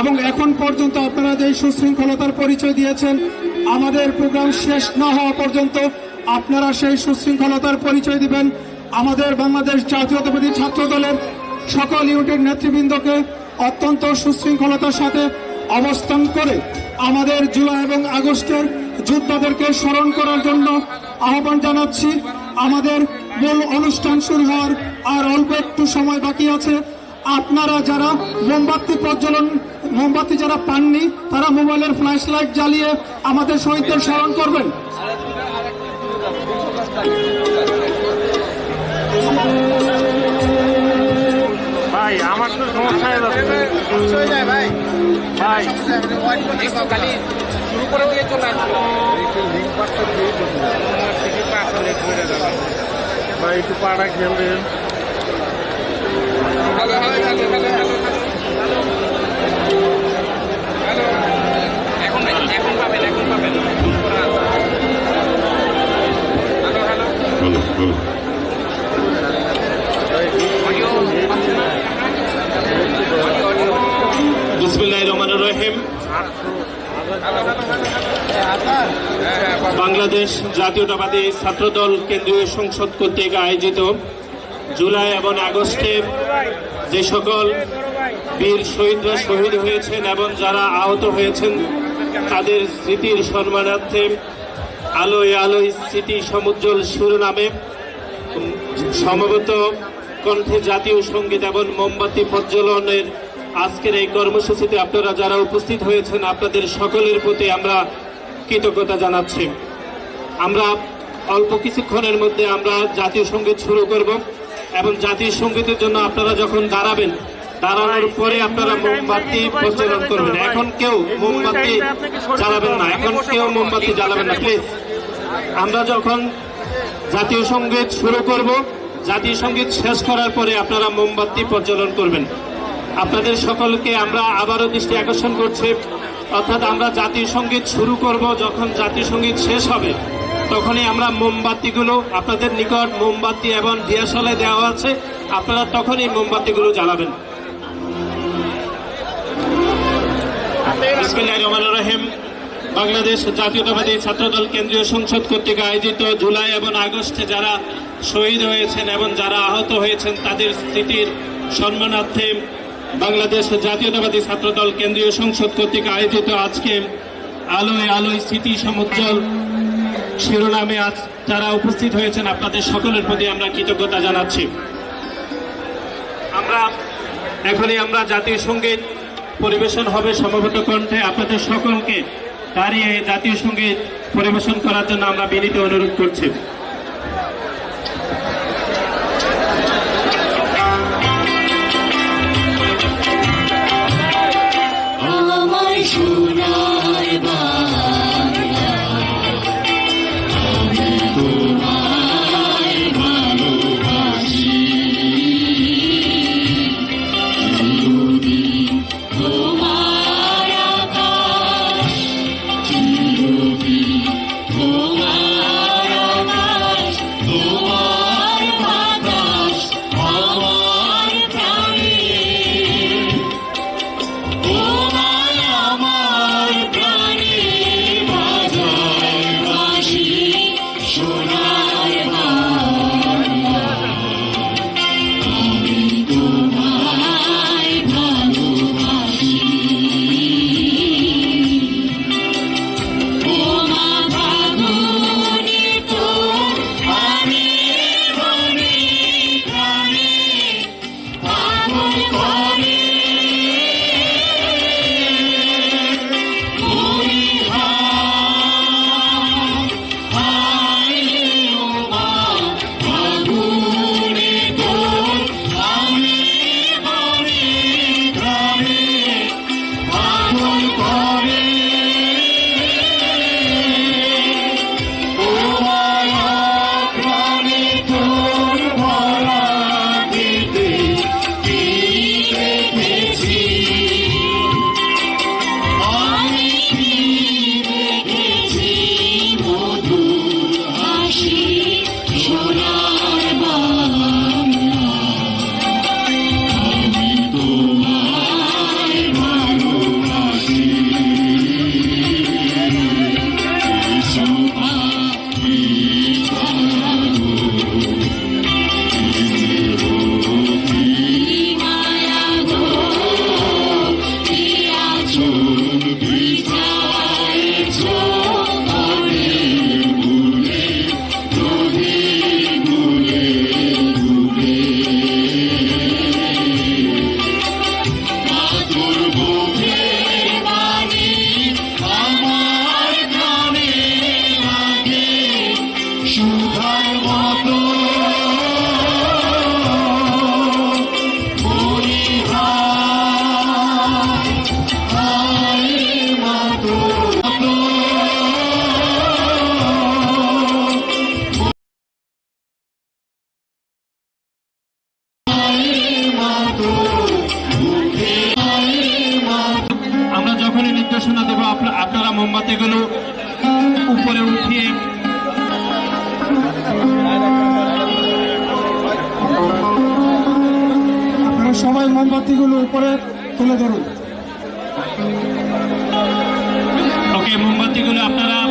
এবং এখন পর্যন্ত আপনারা যে সুশৃঙ্খলতার পরিচয় দিয়েছেন, আমাদের প্রোগ্রাম শেষ না হওয়া পর্যন্ত আপনারা সেই সুশৃঙ্খলতার পরিচয় দিবেন। আমাদের বাংলাদেশ জাতীয়তাবাদী ছাত্র দলের সকল ইউনিটের নেতৃবৃন্দকে অত্যন্ত সুশৃঙ্খলতার সাথে অবস্থান করে আমাদের জুলাই এবং আগস্টের যোদ্ধাদেরকে স্মরণ করার জন্য আহ্বান জানাচ্ছি। আমাদের মূল অনুষ্ঠান শুরু হওয়ার আর অল্প একটু সময় বাকি আছে। আপনারা যারা মোমবাতি প্রজ্বলন মোমবাতি যারা পাননি, তারা মোবাইলের ফ্ল্যাশ লাইট জ্বালিয়ে আমাদের শহীদদের স্মরণ করবেন। ভাই, আমার তো সমস্যা হয়ে একটু পাড়া খেলবেন বাংলাদেশ জাতীয়তাবাদী ছাত্রদল কেন্দ্রীয় সংসদ কর্তৃক আয়োজিত জুলাই এবং আগস্টে যে সকল বীর শহীদরা শহীদ হয়েছেন এবং যারা আহত হয়েছেন, তাদের স্মৃতির সম্মানার্থে আলোয় আলোয় স্মৃতি সমুজ্জ্বল শিরোনামে সমবেত কণ্ঠে জাতীয় সংগীত এবং মোমবাতি প্রজ্বলনের আজকের এই কর্মসূচিতে আপনারা যারা উপস্থিত হয়েছেন, আপনাদের সকলের প্রতি আমরা কৃতজ্ঞতা জানাচ্ছি। আমরা অল্প কিছুক্ষণের মধ্যে আমরা জাতীয় সংগীত শুরু করব এবং জাতীয় সঙ্গীতের জন্য আপনারা যখন দাঁড়াবেন দাঁড়ানোর পরে আপনারা মোমবাতি প্রজ্বলন করবেন। এখন কেউ মোমবাতি জ্বালাবেন না। এখন কেউ মোমবাতি জ্বালাবেন না। প্লিজ আমরা যখন জাতীয় সংগীত শুরু করব জাতীয় সংগীত শেষ করার পরে আপনারা মোমবাতি প্রজ্বলন করবেন। আপনাদের সকলকে আমরা আবারও দৃষ্টি আকর্ষণ করছি। অর্থাৎ আমরা জাতীয় সংগীত শুরু করব যখন জাতীয় সংগীত শেষ হবে। তখনই আমরা মোমবাতিগুলো আপনাদের নিকট, মোমবাতি এবং দিয়াশালে দেওয়া আছে, আপনারা তখনই মোমবাতিগুলো জ্বালাবেন। বাংলাদেশ জাতীয়তাবাদী ছাত্রদল কেন্দ্রীয় সংসদ কর্তৃক আয়োজিত জুলাই এবং আগস্টে যারা শহীদ হয়েছেন এবং যারা আহত হয়েছেন, তাদের স্মৃতির সম্মানার্থে বাংলাদেশ জাতীয়তাবাদী ছাত্রদল কেন্দ্রীয় সংসদ কর্তৃক আয়োজিত আজকে আলোয় আলোয় স্মৃতি সমুজ্জ্বল শিরোনামে আজ যারা উপস্থিত হয়েছেন, আপনাদের সকলের প্রতি আমরা কৃতজ্ঞতা জানাচ্ছি। আমরা এখনই আমরা জাতীয় সংগীত পরিবেশন হবে সমবেত কণ্ঠে। আপনাদের সকলকে দাঁড়িয়ে জাতীয় সংগীত পরিবেশন করার জন্য আমরা বিনীত অনুরোধ করছি। আমরা যখনই নির্দেশনা দেব আপনারা মোমবাতিগুলো উপরে উঠিয়ে আপনারা সবাই মোমবাতিগুলো উপরে তুলে ধরুন। ওকে মোমবাতিগুলো আপনারা